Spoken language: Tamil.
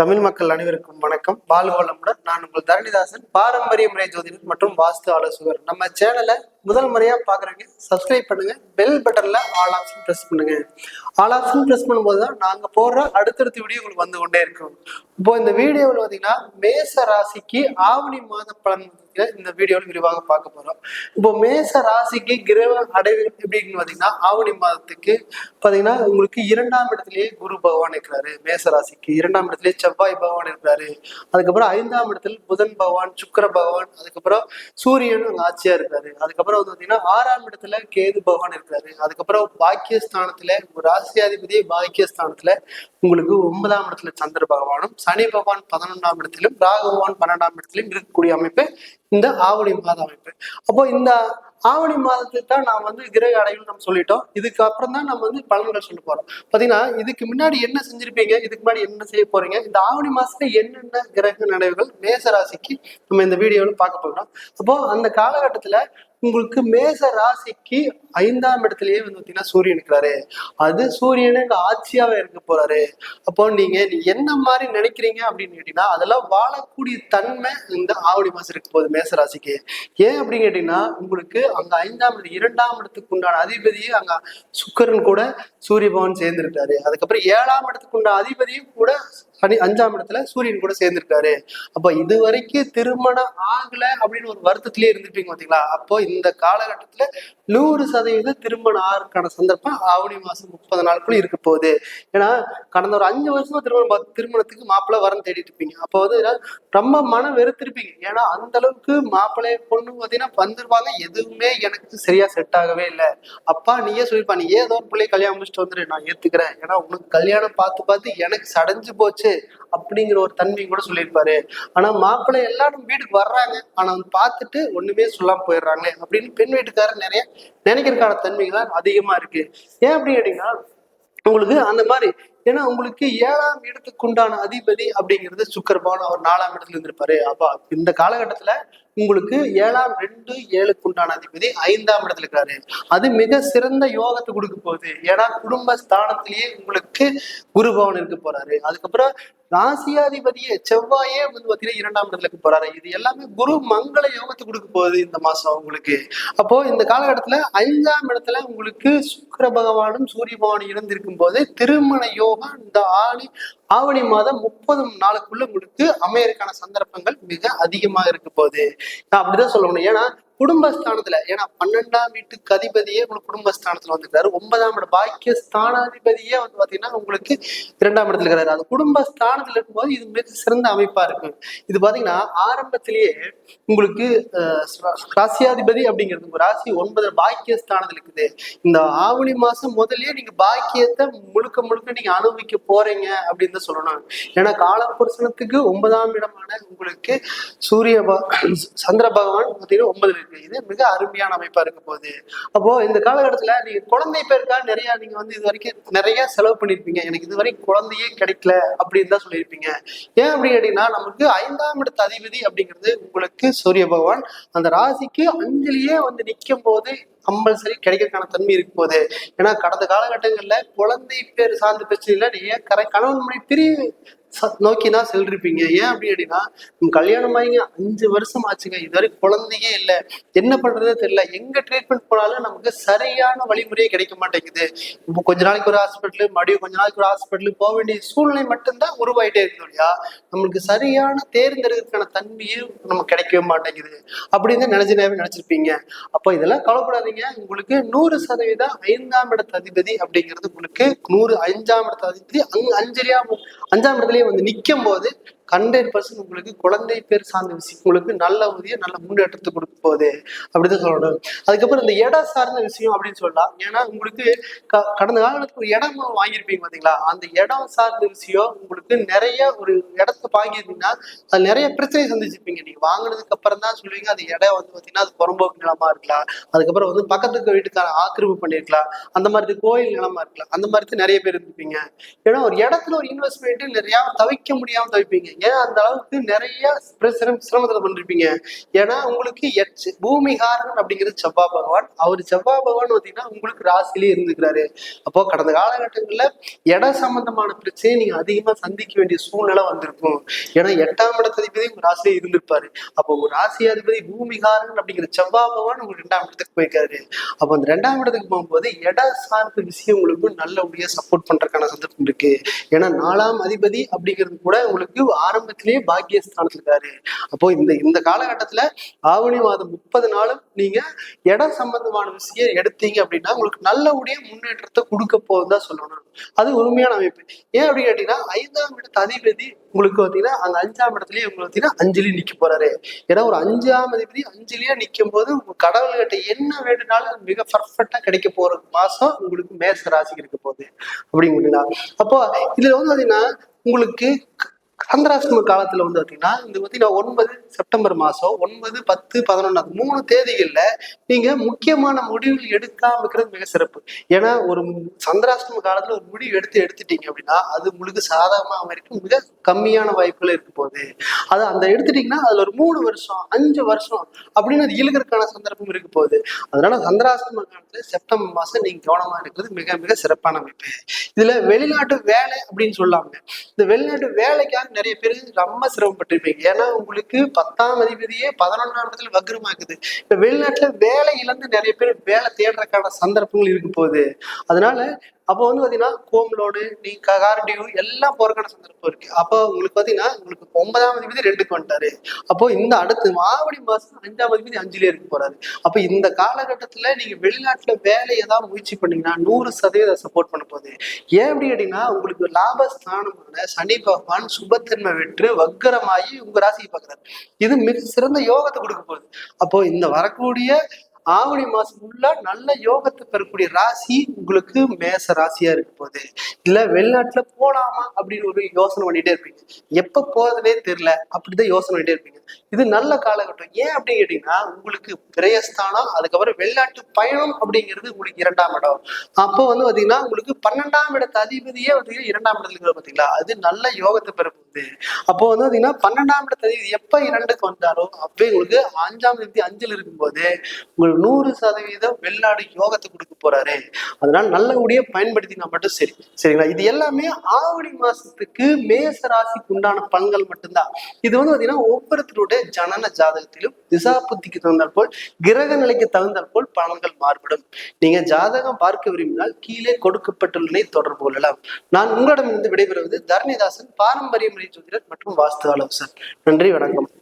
தமிழ் மக்கள் அனைவருக்கும் வணக்கம். வாழ்வளமுடன் நான் உங்கள் தரணிதாசன் பாரம்பரிய முறை ஜோதிடர் மற்றும் வாஸ்து ஆலோசகர் நம்ம சேனலை முதல் முறையா பாக்குறவங்க சப்ஸ்கிரைப் பண்ணுங்க பெல் பட்டன்ல ஆல் ஆப்ஷன் ப்ரெஸ் பண்ணுங்க. ஆல் ஆப்ஷன் ப்ரெஸ் பண்ணும்போது தான் நாங்க போடுற அடுத்தடுத்த வீடியோ உங்களுக்கு வந்து கொண்டே இருக்கும். இப்போ இந்த வீடியோவில் பார்த்தீங்கன்னா மேச ராசிக்கு ஆவணி மாத பலன் இந்த வீடியோவில் விரிவாக பார்க்க போறோம். இப்போ மேச ராசிக்கு கிரக அடைவு எப்படின்னு பார்த்தீங்கன்னா ஆவணி மாதத்துக்கு பார்த்தீங்கன்னா உங்களுக்கு இரண்டாம் இடத்திலேயே குரு பகவான் இருக்கிறாரு. மேச ராசிக்கு இரண்டாம் இடத்துலயே செவ்வாய் பகவான் இருக்கிறாரு. அதுக்கப்புறம் ஐந்தாம் இடத்துல புதன் பகவான் சுக்கிர பகவான் அதுக்கப்புறம் சூரியன் ஆட்சியா இருக்காரு. அதுக்கப்புறம் வந்து பார்த்தீங்கன்னா ஆறாம் இடத்துல கேது பகவான் இருக்காரு. அதுக்கப்புறம் பாக்கியஸ்தானத்துல ஒரு ராசியாதிபதி பாக்கியஸ்தானத்துல உங்களுக்கு ஒன்பதாம் இடத்துல சந்திர பகவானும் சனி பகவான் பதினொன்றாம் இடத்திலும் ராகு பகவான் பன்னெண்டாம் இடத்திலும் இருக்கக்கூடிய அமைப்பு இந்த ஆவணி மாத அமைப்பு. அப்போ இந்த ஆவணி மாதத்துக்கு தான் நான் வந்து கிரக அடைவு நம்ம சொல்லிட்டோம். இதுக்கு அப்புறம் தான் நம்ம வந்து பலன்கள் சொல்ல போறோம். பாத்தீங்கன்னா இதுக்கு முன்னாடி என்ன செஞ்சிருப்பீங்க? இதுக்கு முன்னாடி என்ன செய்ய போறீங்க? இந்த ஆவணி மாசத்துல என்னென்ன கிரக நடைவுகள் மேசராசிக்கு நம்ம இந்த வீடியோவில் பார்க்க போகிறோம் அப்போ அந்த காலகட்டத்துல உங்களுக்கு மேச ராசிக்கு ஐந்தாம் இடத்துலயே வந்து பார்த்தீங்கன்னா சூரியன் இருக்கிறாரு. அது சூரியனே இங்க ஆட்சியாவே இருக்க போறாரு. அப்போ நீங்க என்ன மாதிரி நினைக்கிறீங்க அப்படின்னு கேட்டீங்கன்னா அதெல்லாம் வாழக்கூடிய தன்மை இந்த ஆவணி மாசம் இருக்க போகுது மேச ராசிக்கு. ஏன் அப்படின்னு கேட்டீங்கன்னா உங்களுக்கு அங்க ஐந்தாம் இடம் இரண்டாம் இடத்துக்கு உண்டான அதிபதியே அங்க சுக்கரன் கூட சூரிய பகவான் சேர்ந்திருக்காரு. அதுக்கப்புறம் ஏழாம் இடத்துக்கு உண்டான அதிபதியும் கூட சனி அஞ்சாம் இடத்துல சூரியன் கூட சேர்ந்திருக்காரு. அப்ப இது வரைக்கும் திருமணம் ஆகல அப்படின்னு ஒரு வருத்தத்திலேயே இருந்துட்டீங்க பாத்தீங்களா? அப்போ இந்த காலகட்டத்துல நூறு சதவீதம் திருமணம் ஆகிறதுக்கான சந்தர்ப்பம் ஆவணி மாசம் முப்பது நாளுக்குள்ள இருக்க போகுது. ஏன்னா கடந்த ஒரு அஞ்சு வருஷமா திருமணம் பார்த்து- திருமணத்துக்கு மாப்பிள்ளை வரன்னு தேடிட்டு இருப்பீங்க. அப்போ வந்து ரொம்ப மனம் வெறுத்திருப்பீங்க. ஏன்னா அந்த அளவுக்கு மாப்பிள்ளைய பொண்ணு பார்த்தீங்கன்னா வந்துருவாங்க எதுவுமே எனக்கு சரியா செட் ஆகவே இல்லை. அப்பா நீயே சொல்லிப்பா நீ ஏதோ ஒரு பிள்ளைய கல்யாணம் முடிச்சுட்டு வந்துரு நான் ஏத்துக்கிறேன். ஏன்னா உனக்கு கல்யாணம் பார்த்து பார்த்து எனக்கு சடைஞ்சு போச்சு. அப்படிங்கிற ஒரு தன்மை கூட சொல்லியிருப்பாரு. ஆனா மாப்பிள்ளை எல்லாரும் வீட்டுக்கு வர்றாங்க. ஆனா வந்து பார்த்துட்டு ஒண்ணுமே சொல்லாம போயிடுறாங்களே அப்படின்னு பெண் வீட்டுக்காரர் நிறைய நினைக்கிறதுக்கான தன்மைகள் தான் அதிகமா இருக்கு. ஏன் அப்படின்னு கேட்டீங்கன்னா உங்களுக்கு அந்த மாதிரி ஏன்னா உங்களுக்கு ஏழாம் இடத்துக்கு உண்டான அதிபதி அப்படிங்கிறது சுக்கர் பவன் அவர் நாலாம் இடத்துல இருந்திருப்பாரு. அப்ப இந்த காலகட்டத்துல உங்களுக்கு ஏழாம் ரெண்டு ஏழுக்கு உண்டான அதிபதி ஐந்தாம் இடத்துல இருக்காரு. அது மிக சிறந்த யோகத்தை கொடுக்க போகுது. ஏன்னா குடும்ப ஸ்தானத்திலேயே உங்களுக்கு குரு பவன் இருக்க போறாரு. அதுக்கப்புறம் ராசியாதிபதியே செவ்வாயே வந்து பாத்தீங்கன்னா இரண்டாம் இடத்துல இருக்க போறாரு. இது எல்லாமே குரு மங்கள யோகத்தை கொடுக்க போகுது இந்த மாசம் உங்களுக்கு. அப்போ இந்த காலகட்டத்துல ஐந்தாம் இடத்துல உங்களுக்கு சுக்கர பகவானும் சூரிய பகவானும் இருந்திருக்கும் போது திருமண யோகம் இந்த ஆணி ஆவணி மாதம் முப்பது நாளுக்குள்ள உங்களுக்கு அமையறதுக்கான சந்தர்ப்பங்கள் மிக அதிகமாக இருக்க போகுது. நான் அப்படிதான் சொல்லணும். ஏன்னா குடும்பஸ்தானத்துல ஏன்னா பன்னெண்டாம் வீட்டுக்கு அதிபதியே உங்களுக்கு குடும்பஸ்தானத்துல வந்துருக்காரு ஒன்பதாம் இடம் பாக்கிய ஸ்தானாதிபதியே வந்து பாத்தீங்கன்னா உங்களுக்கு இரண்டாம் இடத்துல இருக்கிறாரு. அது குடும்பஸ்தானத்துல இருக்கும்போது இது மிக சிறந்த அமைப்பா இருக்கு. இது பாத்தீங்கன்னா ஆரம்பத்திலேயே உங்களுக்கு ராசியாதிபதி அப்படிங்கிறது ராசி ஒன்பது பாக்கிய ஸ்தானத்துல இருக்குது. இந்த ஆவணி மாசம் முதல்லயே நீங்க பாக்கியத்தை முழுக்க முழுக்க நீங்க அனுபவிக்க போறீங்க அப்படின்னு தான் சொல்லணும். ஏன்னா காலப்புருஷனத்துக்கு ஒன்பதாம் இடமான உங்களுக்கு சூரிய சந்திர பகவான் பார்த்தீங்கன்னா ஒன்பது இருக்கு. இது மிக அருமையான அமைப்பா இருக்க போகுது. அப்போ இந்த காலகட்டத்துல நீங்க குழந்தை பேருக்காக நிறைய நீங்க வந்து இது வரைக்கும் நிறைய செலவு பண்ணிருப்பீங்க. எனக்கு இது வரைக்கும் குழந்தையே கிடைக்கல அப்படின்னு தான் சொல்லியிருப்பீங்க. ஏன் அப்படி கேட்டீங்கன்னா நமக்கு ஐந்தாம் இடத்து அதிபதி அப்படிங்கிறது உங்களுக்கு சூரிய பகவான். அந்த ராசிக்கு அஞ்சலியே வந்து நிற்கும் போது கம்பல்சரி கிடைக்கிறதுக்கான தன்மை இருக்கும் போது ஏன்னா கடந்த காலகட்டங்கள்ல குழந்தை பேர் சார்ந்த பிரச்சனையில நீங்க கரை கணவன் மனை பிரி நோக்கி தான் செல்றிருப்பீங்க. ஏன் அப்படி அப்படின்னா கல்யாணம் ஆகிங்க அஞ்சு வருஷம் ஆச்சுங்க இதுவரை குழந்தையே இல்லை. என்ன பண்றதே தெரியல. எங்க ட்ரீட்மெண்ட் போனாலும் நமக்கு சரியான வழிமுறையே கிடைக்க மாட்டேங்குது. இப்போ கொஞ்ச நாளைக்கு ஒரு ஹாஸ்பிட்டலு மறுபடியும் கொஞ்ச நாளைக்கு ஒரு ஹாஸ்பிட்டலு போக வேண்டிய சூழ்நிலை மட்டும்தான் உருவாயிட்டே இருக்கு இல்லையா நம்மளுக்கு சரியான தேர்ந்தெடுக்கிறதுக்கான தன்மையும் நமக்கு கிடைக்கவே மாட்டேங்குது. அப்படின்னு நினைச்சு நேரம் நினைச்சிருப்பீங்க. அப்போ இதெல்லாம் கவலைப்படாதீங்க. உங்களுக்கு நூறு சதவீதம் ஐந்தாம் இடத்து அதிபதி அப்படிங்கிறது உங்களுக்கு நூறு அஞ்சாம் இடத்து அதிபதி அங்க அஞ்சலியா அஞ்சாம் இடத்துல வந்து நிற்கும் போது ஹண்ட்ரட் பர்சன்ட் உங்களுக்கு குழந்தை பேர் சார்ந்த விஷயம் உங்களுக்கு நல்ல உதவிய நல்ல முன்னேற்றத்தை கொடுக்க போகுது. அப்படிதான் சொல்லணும். அதுக்கப்புறம் இந்த இடம் சார்ந்த விஷயம் அப்படின்னு சொல்லலாம். ஏன்னா உங்களுக்கு க- கடந்த காலத்துக்கு ஒரு இடம் வாங்கியிருப்பீங்க பாத்தீங்களா? அந்த இடம் சார்ந்த விஷயம் உங்களுக்கு நிறைய ஒரு இடத்த வாங்கியிருந்தீங்கன்னா அது நிறைய பிரச்சனை சந்திச்சிருப்பீங்க. நீங்க வாங்கினதுக்கு அப்புறம் தான் சொல்லுவீங்க அந்த இடம் வந்து பாத்தீங்கன்னா அது புறம்போக்கு நிலமா இருக்கலாம். அதுக்கப்புறம் வந்து பக்கத்துக்கு வீட்டுக்கார ஆக்கிரமிப்பு பண்ணிருக்கலாம் அந்த மாதிரி கோயில் நிலமா இருக்கலாம். அந்த மாதிரி நிறைய பேர் இருந்திருப்பீங்க. ஏன்னா ஒரு இடத்துல ஒரு இன்வெஸ்ட்மெண்ட் நிறைய தவிக்க முடியாம தவிப்பீங்க. ஏன் அந்த அளவுக்கு நிறைய சிரம்- சிரமத்துல பண்ணிருப்பீங்க ஏன்னா உங்களுக்கு எச்- பூமிகாரன் அப்படிங்கிறது செவ்வா பகவான். அவர் செவ்வா பகவான் பார்த்தீங்கன்னா உங்களுக்கு ராசிலேயே இருந்துக்கிறாரு. அப்போ கடந்த காலகட்டங்கள்ல இட சம்பந்தமான பிரச்சனையை நீங்க அதிகமா சந்திக்க வேண்டிய சூழ்நிலை வந்திருக்கும். ஏன்னா எட்டாம் இடத்ததிபதி உங்க ராசியிலே இருந்திருப்பாரு. அப்போ உங்க ராசியாதிபதி பூமிகாரன் அப்படிங்கிற செவ்வா பகவான் உங்களுக்கு ரெண்டாம் இடத்துக்கு போயிருக்காரு. அப்போ அந்த ரெண்டாம் இடத்துக்கு போகும்போது இட சார்ந்த விஷயம் உங்களுக்கு நல்லபடியா சப்போர்ட் பண்றதுக்கான சந்தர்ப்பம் இருக்கு. ஏன்னா நாலாம் அதிபதி அப்படிங்கிறது கூட உங்களுக்கு ஆரம்பத்திலேயே பாக்கியஸ்தானம் இருக்காரு. அப்போ இந்த இந்த காலகட்டத்துல ஆவணி மாதம் முப்பது நாளும் நீங்க இட சம்பந்தமான விஷயம் எடுத்தீங்க அப்படின்னா உங்களுக்கு நல்லபடிய முன்னேற்றத்தை கொடுக்க போகுதா தான் சொல்லணும். அது உண்மையான அமைப்பு. ஏன் அப்படின்னு கேட்டீங்கன்னா ஐந்தாம் இடத்து அதிபதி உங்களுக்கு பார்த்தீங்கன்னா அந்த அஞ்சாம் இடத்துலயே உங்களுக்கு பார்த்தீங்கன்னா அஞ்சலி நிக்க போறாரு. ஏன்னா ஒரு அஞ்சாம் அதிபதி அஞ்சலியா நிற்கும் போது உங்க கடவுள்கிட்ட என்ன வேண்டுனாலும் மிக பர்ஃபெக்டா கிடைக்க போற மாசம் உங்களுக்கு மேச ராசிக்கு இருக்க போகுது. அப்படிங்கிறீங்களா? அப்போ இதுல வந்து பாத்தீங்கன்னா உங்களுக்கு சந்திராஷ்டம காலத்துல வந்து பாத்தீங்கன்னா இந்த பாத்தீங்கன்னா ஒன்பது செப்டம்பர் மாசம் ஒன்பது பத்து பதினொன்று மூணு தேதிகள்ல நீங்க முக்கியமான முடிவுகள் எடுக்காம இருக்கிறது மிக சிறப்பு. ஏன்னா ஒரு சந்திராஷ்டம காலத்துல ஒரு முடிவு எடுத்து எடுத்துட்டீங்க அப்படின்னா அது உங்களுக்கு சாதகமாக அமைக்கும் மிக கம்மியான வாய்ப்புகள் இருக்க போகுது. அது அந்த எடுத்துட்டீங்கன்னா அதுல ஒரு மூணு வருஷம் அஞ்சு வருஷம் அப்படின்னு அது இழுக்கிறதுக்கான சந்தர்ப்பம் இருக்க போகுது. அதனால சந்திராஷ்டம காலத்துல செப்டம்பர் மாசம் நீங்க கவனமா இருக்கிறது மிக மிக சிறப்பான அமைப்பு. இதுல வெளிநாட்டு வேலை அப்படின்னு சொல்லாங்க இந்த வெளிநாட்டு வேலைக்காக நிறைய பேர் ரொம்ப சிரமப்பட்டிருப்பீங்க. ஏன்னா உங்களுக்கு பத்தாம் அதிபதியே பதினொன்றாம் இடத்துல வக்ரமாக்குது. இப்ப வெளிநாட்டுல வேலை இழந்து நிறைய பேர் வேலை தேடுறதுக்கான சந்தர்ப்பங்கள் இருக்க போகுது. அதனால அப்போ வந்து பார்த்தீங்கன்னா ஹோம் லோடு நீ கார் டியூ எல்லாம் போறக்கான சந்தர்ப்பம் இருக்கு. அப்போ உங்களுக்கு பார்த்தீங்கன்னா உங்களுக்கு ஒன்பதாம் அதிபதி ரெண்டுக்கு வந்துட்டாரு. அப்போ இந்த அடுத்து மாவடி மாசம் அஞ்சாம் அதிபதி அஞ்சுலயே இருக்க போறாரு. அப்போ இந்த காலகட்டத்தில் நீங்க வெளிநாட்டுல வேலை ஏதாவது முயற்சி பண்ணீங்கன்னா நூறு சதவீதம் சப்போர்ட் பண்ண போகுது. ஏன் அப்படி அப்படின்னா உங்களுக்கு லாபஸ்தானமான சனி பகவான் சுபத்தன்மை வெற்று வக்கரமாகி உங்க ராசியை பார்க்குறாரு. இது மிக சிறந்த யோகத்தை கொடுக்க போகுது. அப்போ இந்த வரக்கூடிய ஆவணி மாசம் ஃபுல்லா நல்ல யோகத்தை பெறக்கூடிய ராசி உங்களுக்கு மேச ராசியா இருக்க போகுது. இல்ல வெளிநாட்டுல போலாமா அப்படின்னு ஒரு யோசனை பண்ணிட்டே இருப்பீங்க. எப்ப போறதுனே தெரியல. அப்படிதான் யோசனை பண்ணிட்டே இருப்பீங்க. இது நல்ல காலகட்டம். ஏன் அப்படின்னு கேட்டீங்கன்னா உங்களுக்கு பிரயஸ்தானம் அதுக்கப்புறம் வெளிநாட்டு பயணம் அப்படிங்கிறது உங்களுக்கு இரண்டாம் இடம். அப்போ வந்து பாத்தீங்கன்னா உங்களுக்கு பன்னெண்டாம் இடத்து அதிபதியே வந்து இரண்டாம் இடத்துல இருக்கிற பாத்தீங்களா? அது நல்ல யோகத்தை பெற போகுது. அப்போ வந்து பாத்தீங்கன்னா பன்னெண்டாம் இடத்து அதிபதி எப்ப இரண்டுக்கு வந்தாரோ அப்பவே உங்களுக்கு அஞ்சாம் தேதி அஞ்சில் இருக்கும்போது உங்களுக்கு நூறு சதவீதம் வெளிநாடு யோகத்தை கொடுக்க போறாரு. அதனால நல்லபடியா பயன்படுத்தினா மட்டும் சரி. சரிங்களா? இது எல்லாமே ஆவணி மாசத்துக்கு மேச ராசிக்கு உண்டான பலன்கள் மட்டும்தான். இது வந்து பாத்தீங்கன்னா ஒவ்வொருத்தருடைய ஜனன ஜாதகத்திலும் திசா புத்திக்கு தகுந்தால் போல் கிரக நிலைக்கு தகுந்தால் போல் பலன்கள் மாறுபடும். நீங்க ஜாதகம் பார்க்க விரும்பினால் கீழே கொடுக்கப்பட்டுள்ளதை தொடர்பு கொள்ளலாம். நான் உங்களிடமிருந்து விடைபெறுவது தரணிதாசன் பாரம்பரிய முறை ஜோதிடர் மற்றும் வாஸ்து ஆலோசர் நன்றி வணக்கம்.